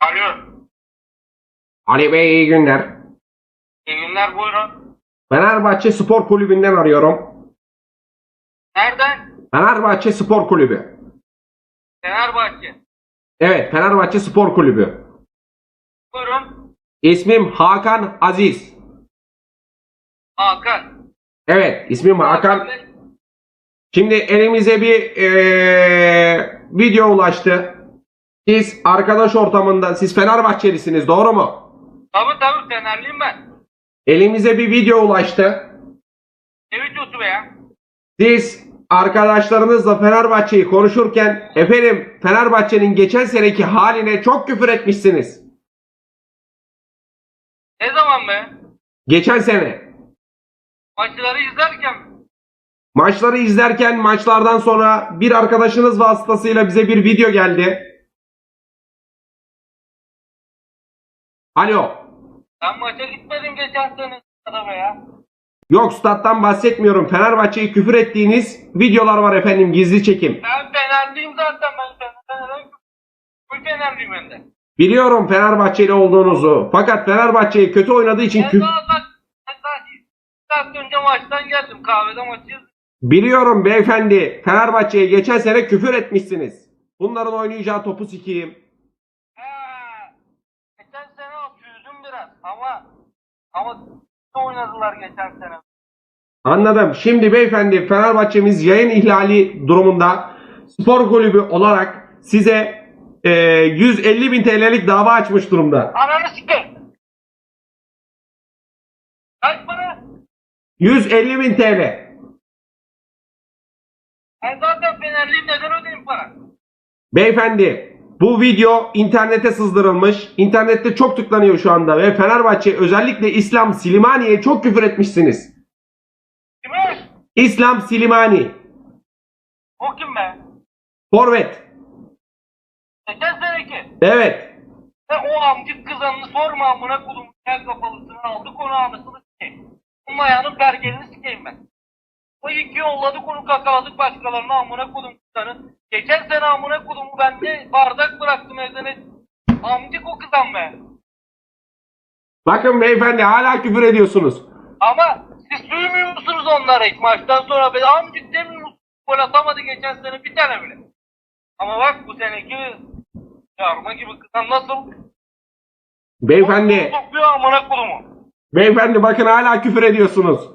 Alo. Ali Bey iyi günler. İyi günler buyurun. Fenerbahçe Spor Kulübü'nden arıyorum. Nereden? Fenerbahçe Spor Kulübü. Fenerbahçe. Evet Fenerbahçe Spor Kulübü. Buyurun. İsmim Hakan Aziz. Hakan. Evet ismim Hakan. Bey. Şimdi elimize bir eee, video ulaştı. Siz arkadaş ortamında siz Fenerbahçelisiniz doğru mu? Tabii tabii Fenerliyim ben. Elimize bir video ulaştı. Ne videosu be ya? Siz arkadaşlarınızla Fenerbahçe'yi konuşurken efendim Fenerbahçe'nin geçen seneki haline çok küfür etmişsiniz. Ne zaman be? Geçen sene. Maçları izlerken? Maçları izlerken maçlardan sonra bir arkadaşınız vasıtasıyla bize bir video geldi. Alo. Ben maça gitmedim geçen sene da be ya. Yok stat'tan bahsetmiyorum. Fenerbahçe'yi küfür ettiğiniz videolar var efendim gizli çekim. Ben Fenerliyim zaten ben Fenerliyim. Full Fenerliyim ben de. Biliyorum Fenerbahçeli olduğunuzu. Fakat Fenerbahçe'yi kötü oynadığı için Ben küfür... daha ben daha bir saat önce maçtan geldim. Kahvede maçı izledim. Biliyorum beyefendi. Fenerbahçe'ye geçen sene küfür etmişsiniz. Bunların oynayacağı topu sikeyim. He. Geçen sene sürdüm biraz ama ama oynadılar geçen sene. Anladım. Şimdi beyefendi Fenerbahçe'miz yayın ihlali durumunda spor kulübü olarak size e, 150 bin TL'lik dava açmış durumda. Ananı sikeyim. Kaç para? 150 bin TL. Ben zaten Fenerliyim neden ödeyeyim para? Beyefendi bu video internete sızdırılmış. İnternette çok tıklanıyor şu anda ve Fenerbahçe özellikle İslam Silimani'ye çok küfür etmişsiniz. Kime? İslam Silimani. O kim be? Forvet. Geçen seneki. Evet. Ve o amcık kızanını sorma amına kodum. Gel kafalısını aldık onu anasını sikeyim. Onun ayağının pergelini sikeyim ben. O iki yolladık onu kakaladık başkalarına amına kodum kızanı. Geçen sene amına kodumu ben de bardak bıraktım evde ne? Amcık o kızan be. Bakın beyefendi hala küfür ediyorsunuz. Ama siz duymuyor musunuz onlara hiç maçtan sonra? Ben amcık demiyor musunuz? Gol atamadı geçen sene bir tane bile. Ama bak bu seneki yarma gibi kızan nasıl? Beyefendi, Sokuyor amına kodumu. beyefendi bakın hala küfür ediyorsunuz.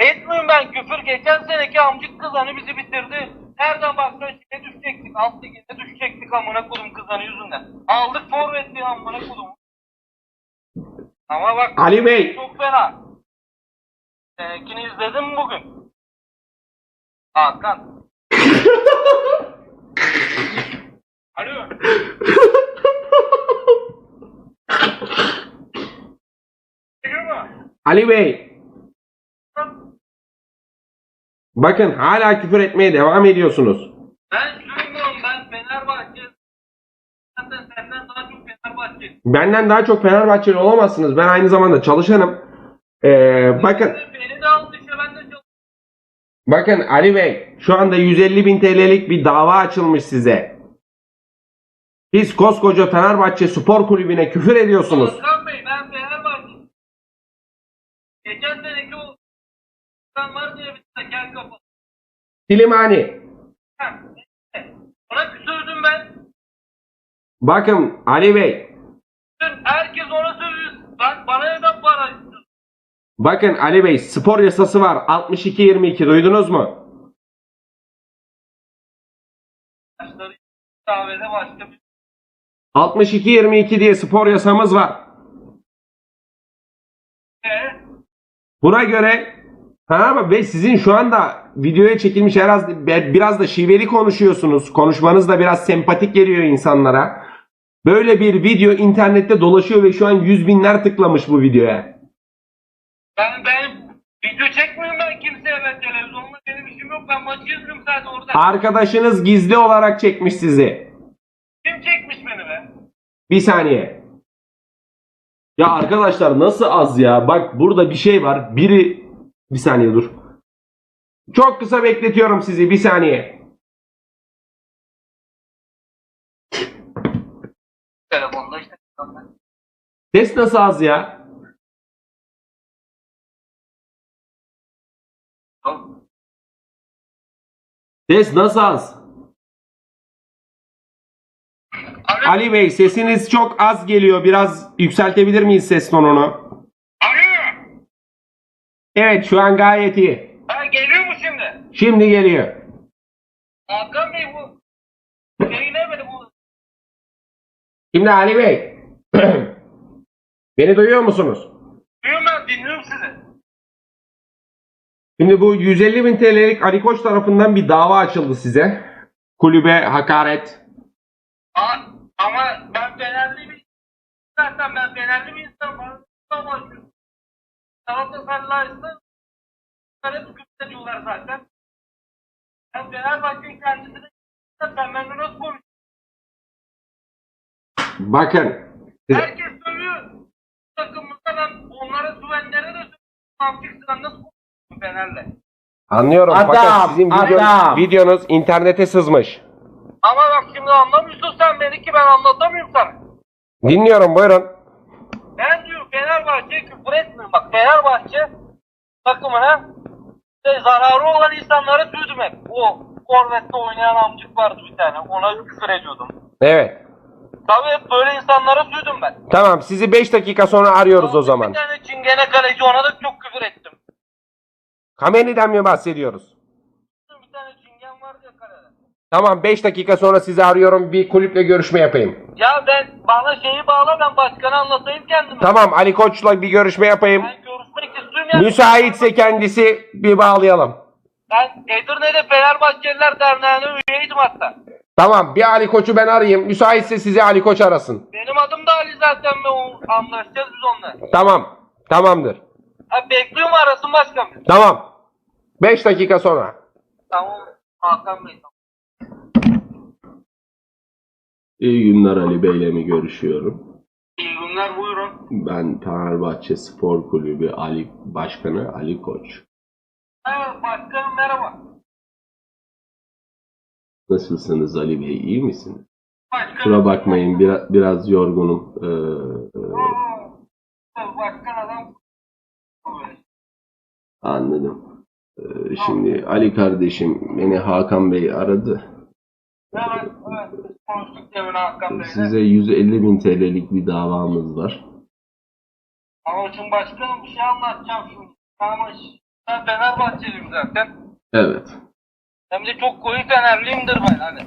Etmiyorum ben küfür. Geçen seneki amcık kızanı bizi bitirdi. Nereden baksan şeye düşecektik. Alt liginde düşecektik amına kodum kızanı yüzünden. Aldık forvetli amına kodum. Ama bak Ali Bey, çok fena. Seninkini izledin mi bugün? Hakan. Alo. Ali Bey, bakın hala küfür etmeye devam ediyorsunuz. Ben söylüyorum ben Fenerbahçe. Zaten senden daha çok Fenerbahçe. Benden daha çok Fenerbahçeli olamazsınız. Ben aynı zamanda çalışanım. Ee, bakın, Beni de aldı işte ben de çalışıyorum. bakın Ali Bey, şu anda 150 bin TL'lik bir dava açılmış size. Biz koskoca Fenerbahçe Spor Kulübü'ne küfür ediyorsunuz. Silimani, Heh, neyse. Ona küsürdüm ben. bakın Ali Bey, herkes ona sövüyor. Ben, bana neden para istiyorsun? bakın Ali Bey spor yasası var 62-22 duydunuz mu? Başları kahvede başka bir 62-22 diye spor yasamız var. şey. Buna göre ha ve sizin şu anda videoya çekilmiş biraz biraz da şiveli konuşuyorsunuz. Konuşmanız da biraz sempatik geliyor insanlara. Böyle bir video internette dolaşıyor ve şu an yüz binler tıklamış bu videoya. Ben, ben video çekmiyorum ben kimseye ben televizyonda benim işim yok. Ben maçı izliyorum sadece orada. Arkadaşınız gizli olarak çekmiş sizi. Kim çekmiş beni be? Bir saniye. Ya arkadaşlar nasıl az ya? Bak burada bir şey var. Biri bir saniye dur. Çok kısa bekletiyorum sizi bir saniye. Telefonda işte. Ses nasıl az ya? Tamam. Ses nasıl az? Ali Bey sesiniz çok az geliyor. Biraz yükseltebilir miyiz ses tonunu? Evet şu an gayet iyi. Ha, geliyor mu şimdi? Şimdi geliyor. Hakan Bey bu. Ne bu? Şimdi Ali Bey. Beni duyuyor musunuz? Duyuyorum ben dinliyorum sizi. Şimdi bu 150 bin TL'lik Ali Koç tarafından bir dava açıldı size. Kulübe hakaret. Aa, ama ben Fenerli bir zaten ben Fenerli bir insanım. Bana. Galatasaraylılarsa hep kütlediyorlar zaten. Ben Fenerbahçe'nin kendisini benimle nasıl konuşuyorsun? Bakın. Herkes söylüyor. Takımımızda ben onlara güvenlere de söylüyorum. Mantık sıra nasıl konuşuyorsun Fener'le? Anlıyorum Adam, fakat sizin video- adam. videonuz internete sızmış. Ama bak şimdi anlamıyorsun sen beni ki ben anlatamıyorum sana. Dinliyorum buyurun. Fenerbahçe'ye küfür etmiyorum. Bak Fenerbahçe takımına işte zararı olan insanlara duydum hep. O Korvet'te oynayan amcık vardı bir tane. Ona küfür ediyordum. Evet. Tabii hep böyle insanlara duydum ben. Tamam sizi 5 dakika sonra arıyoruz o zaman. Bir tane çingene kaleci ona da çok küfür ettim. Kameni'den mi bahsediyoruz? Bir tane çingen vardı ya kalede. Tamam 5 dakika sonra sizi arıyorum bir kulüple görüşme yapayım. Ya ben bana şeyi bağla ben başkana anlatayım kendimi. Tamam Ali Koç'la bir görüşme yapayım. Ben görüşmek istiyorum ya. Müsaitse kendisi bir bağlayalım. Ben Edirne'de Fenerbahçeliler Derneği'ne üyeydim hatta. Tamam bir Ali Koç'u ben arayayım. Müsaitse sizi Ali Koç arasın. Benim adım da Ali zaten ve o- anlaşacağız biz onunla. Tamam. Tamamdır. Ha, bekliyorum arasın başkanım. Tamam. 5 dakika sonra. Tamam Hakan Bey. İyi günler Ali Bey'le mi görüşüyorum? İyi günler buyurun. Ben Fenerbahçe Spor Kulübü Ali Başkanı Ali Koç. Evet başkanım merhaba. Nasılsınız Ali Bey? İyi misiniz? Başkanım. Kusura bakmayın biraz, biraz yorgunum. Ee, e, Başkan adam. anladım. Ee, şimdi Ali kardeşim beni Hakan Bey aradı. Evet Size 150 bin TL'lik bir davamız var. Ama şimdi başkanım bir şey anlatacağım şimdi. Ama ben Fenerbahçeliyim zaten. Evet. Hem de çok koyu Fenerliyimdir ben hani.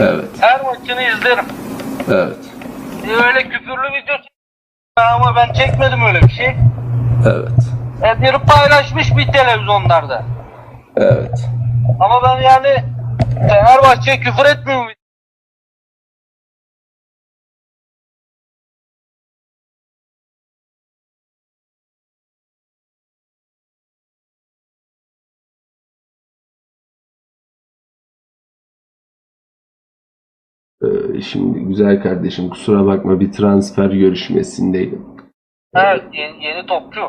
Evet. Her maçını izlerim. Evet. E, öyle küfürlü video ama ben çekmedim öyle bir şey. Evet. E, biri paylaşmış bir televizyonlarda. Evet. Ama ben yani Fenerbahçe'ye küfür etmiyorum. Ee, şimdi güzel kardeşim kusura bakma bir transfer görüşmesindeydim. Evet yeni, yeni topçu.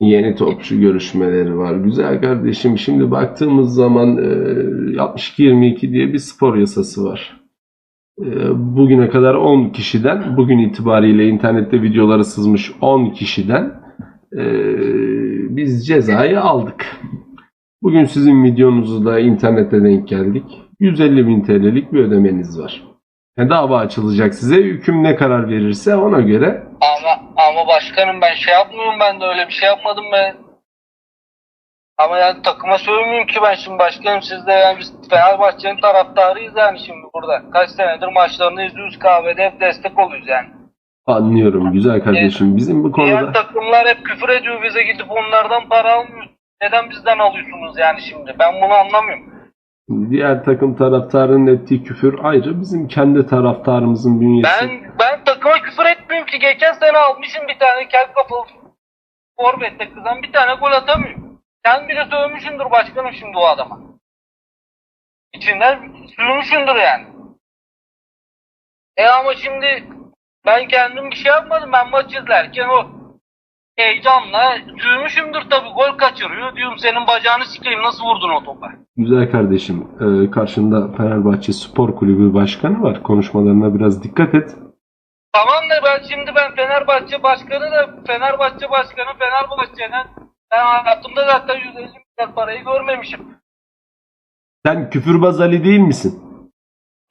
Yeni topçu görüşmeleri var. Güzel kardeşim şimdi baktığımız zaman e, 62-22 diye bir spor yasası var. E, Bugüne kadar 10 kişiden, bugün itibariyle internette videoları sızmış 10 kişiden e, biz cezayı aldık. Bugün sizin videonuzu da internette denk geldik. 150 bin TL'lik bir ödemeniz var. Yani dava açılacak size. Hüküm ne karar verirse ona göre Ama ama başkanım ben şey yapmıyorum ben de öyle bir şey yapmadım ben. Ama yani takıma söylemeyeyim ki ben şimdi başkanım siz de yani biz Fenerbahçe'nin taraftarıyız yani şimdi burada. Kaç senedir maçlarını izliyoruz kahvede hep destek oluyoruz yani. anlıyorum güzel kardeşim. Bizim bu Diğer konuda takımlar hep küfür ediyor bize gidip onlardan para almıyoruz. Neden bizden alıyorsunuz yani şimdi? Ben bunu anlamıyorum. Diğer takım taraftarının ettiği küfür ayrı. Bizim kendi taraftarımızın bünyesi. Ben ben takıma küfür etmiyorum ki. Geçen sene almışım bir tane kel kafalı forvette kızan bir tane gol atamıyor. Sen bile sövmüşsündür başkanım şimdi o adama. İçinden sürmüşsündür yani. E ama şimdi ben kendim bir şey yapmadım. Ben maç izlerken o heyecanla sürmüşümdür tabii. Gol kaçırıyor. Diyorum senin bacağını sikeyim nasıl vurdun o topa? Güzel kardeşim. e, karşında Fenerbahçe Spor Kulübü Başkanı var. Konuşmalarına biraz dikkat et. Tamam da ben şimdi ben Fenerbahçe başkanı da Fenerbahçe başkanı Fenerbahçe'nin ben hayatımda zaten 150 milyar parayı görmemişim. Sen küfürbaz Ali değil misin?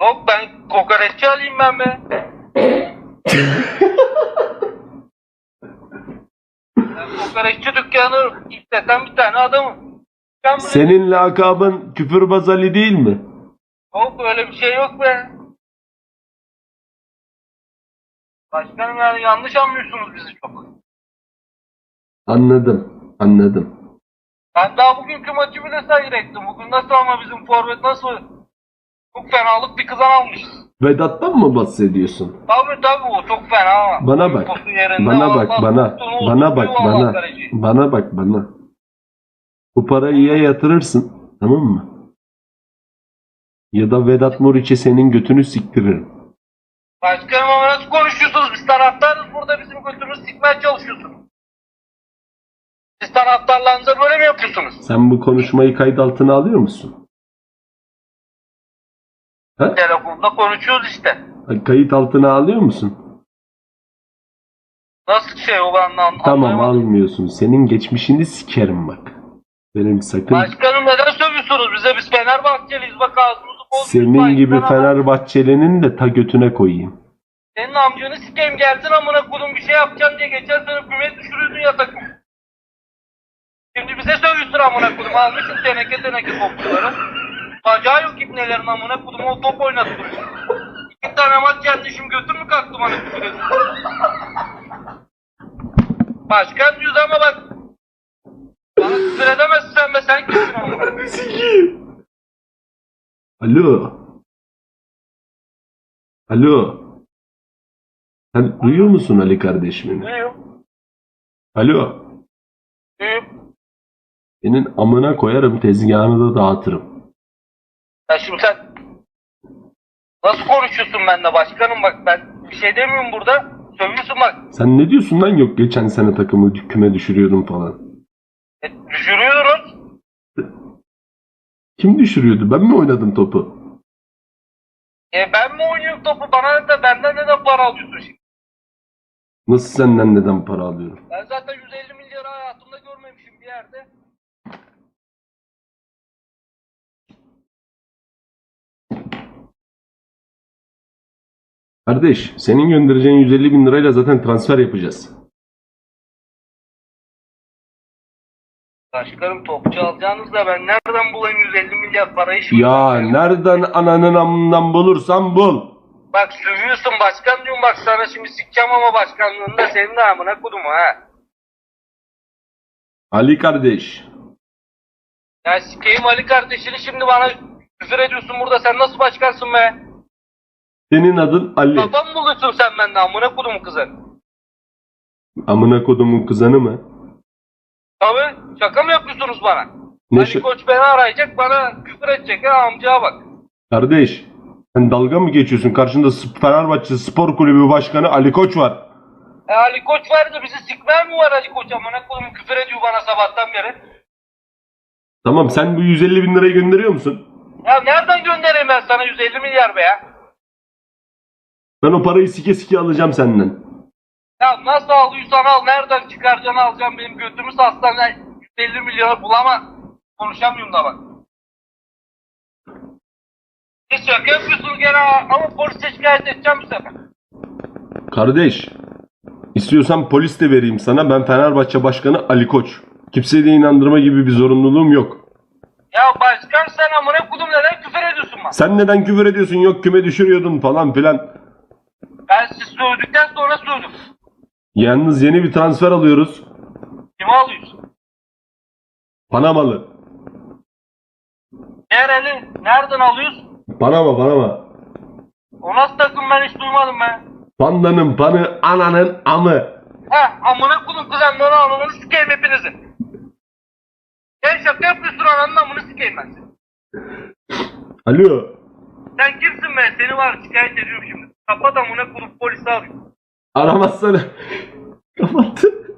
Yok ben kokoreççi alayım ben be. ben kokoreççi dükkanı işleten bir tane adamım. Ben bunu- Senin lakabın küfürbaz Ali değil mi? Yok öyle bir şey yok be. Başkanım yani yanlış anlıyorsunuz bizi çok. Anladım. Anladım. Ben daha bugünkü maçı bile seyrettim. Bugün nasıl ama bizim forvet nasıl? Çok fenalık bir kızan almışız. Vedat'tan mı bahsediyorsun? Tabii tabii o çok fena ama. Bana bak. Bana bak bana. Bana bak bana. Bana bak bana. Bu parayı ya yatırırsın. Tamam mı? Ya da Vedat Muriç'e senin götünü siktiririm. Başkanım ama nasıl konuşuyorsunuz? Biz taraftarız burada bizim götümüzü sikmeye çalışıyorsunuz. Siz taraftarlarınıza böyle mi yapıyorsunuz? Sen bu konuşmayı kayıt altına alıyor musun? Ha? Telefonda konuşuyoruz işte. Kayıt altına alıyor musun? Nasıl şey o ben. Tamam almıyorsun. Senin geçmişini sikerim bak. Benim sakın Başkanım neden sövüyorsunuz bize? Biz Fenerbahçeliyiz bak ağzımızı bozmuyoruz. senin gibi Fenerbahçeli'nin de ta götüne koyayım. Senin amcanı sikeyim geldin amına kodum bir şey yapacağım diye geçen sene küme düşürüyordun ya takım. Şimdi bize sövüyorsun amına kodum almışsın teneke teneke topçuları. Bacağı yok ipnelerin amına kodum o top oynattırıyor. İki tane maç yendi şimdi götür mü kalktı bana küfür. Başkan diyoruz ama bak. Bana küfür edemezsin sen be sen kimsin amına? Alo. Alo. Sen duyuyor musun Ali kardeşimi? Duyuyor. Alo. Duyuyor. Senin amına koyarım tezgahını da dağıtırım. Ya şimdi sen nasıl konuşuyorsun benimle başkanım bak ben bir şey demiyorum burada. Sövüyorsun bak. Sen ne diyorsun lan yok geçen sene takımı küme düşürüyordum falan. E, düşürüyoruz. Kim düşürüyordu? Ben mi oynadım topu? E ben mi oynuyorum topu bana da benden neden para alıyorsun şimdi? Nasıl senden neden para alıyorum? Ben zaten 150 milyarı hayatımda görmemişim bir yerde. Kardeş senin göndereceğin 150 bin lirayla zaten transfer yapacağız. Başkanım topçu alacağınız da ben nereden bulayım 150 milyar parayı şimdi? Ya nereden ananın amından bulursan bul. Bak sövüyorsun başkan diyorum bak sana şimdi sikeceğim ama başkanlığında senin de amına kodum ha. Ali kardeş. Ya sikeyim Ali kardeşini şimdi bana küfür ediyorsun burada sen nasıl başkansın be? Senin adın Ali. Kafa mı buluyorsun sen benden amına kodum kızı? Amına kodumun kızanı mı? Tabii şaka mı yapıyorsunuz bana? Ne Ali şa- Koç beni arayacak bana küfür edecek ha amcaya bak. Kardeş sen dalga mı geçiyorsun? Karşında Sp- Fenerbahçe Spor Kulübü Başkanı Ali Koç var. E Ali Koç var da bizi sikmeye mi var Ali Koç amına kodum küfür ediyor bana sabahtan beri. Tamam sen bu 150 bin lirayı gönderiyor musun? Ya nereden göndereyim ben sana 150 milyar be ya? Ben o parayı sike sike alacağım senden. Ya nasıl alıyorsan al nereden çıkaracaksın alacağım benim götümü satsan ya 150 milyonu bulama. Konuşamıyorum da bak. Siz şaka yapıyorsunuz gene ama polise şikayet edeceğim bu sefer. Kardeş istiyorsan polis de vereyim sana. Ben Fenerbahçe Başkanı Ali Koç. Kimseyi de inandırma gibi bir zorunluluğum yok. Ya başkan sen amına kodum neden küfür ediyorsun bana? Sen neden küfür ediyorsun? Yok küme düşürüyordun falan filan. Ben siz sövdükten sonra sövdüm. Yalnız yeni bir transfer alıyoruz. Kimi alıyorsun? Panamalı. Nereli? Nereden alıyorsun? Panama Panama. O nasıl takım ben hiç duymadım ben. Pandanın panı ananın amı. Ha amına kodum kızanları ananı sikeyim hepinizi. Sen şaka yapıyorsun ananın amını sikeyim ben seni. Alo. Sen kimsin ben? Seni var şikayet ediyorum şimdi. Kapat amına kodum polisi arıyorum. Aramazsana. Kapattı.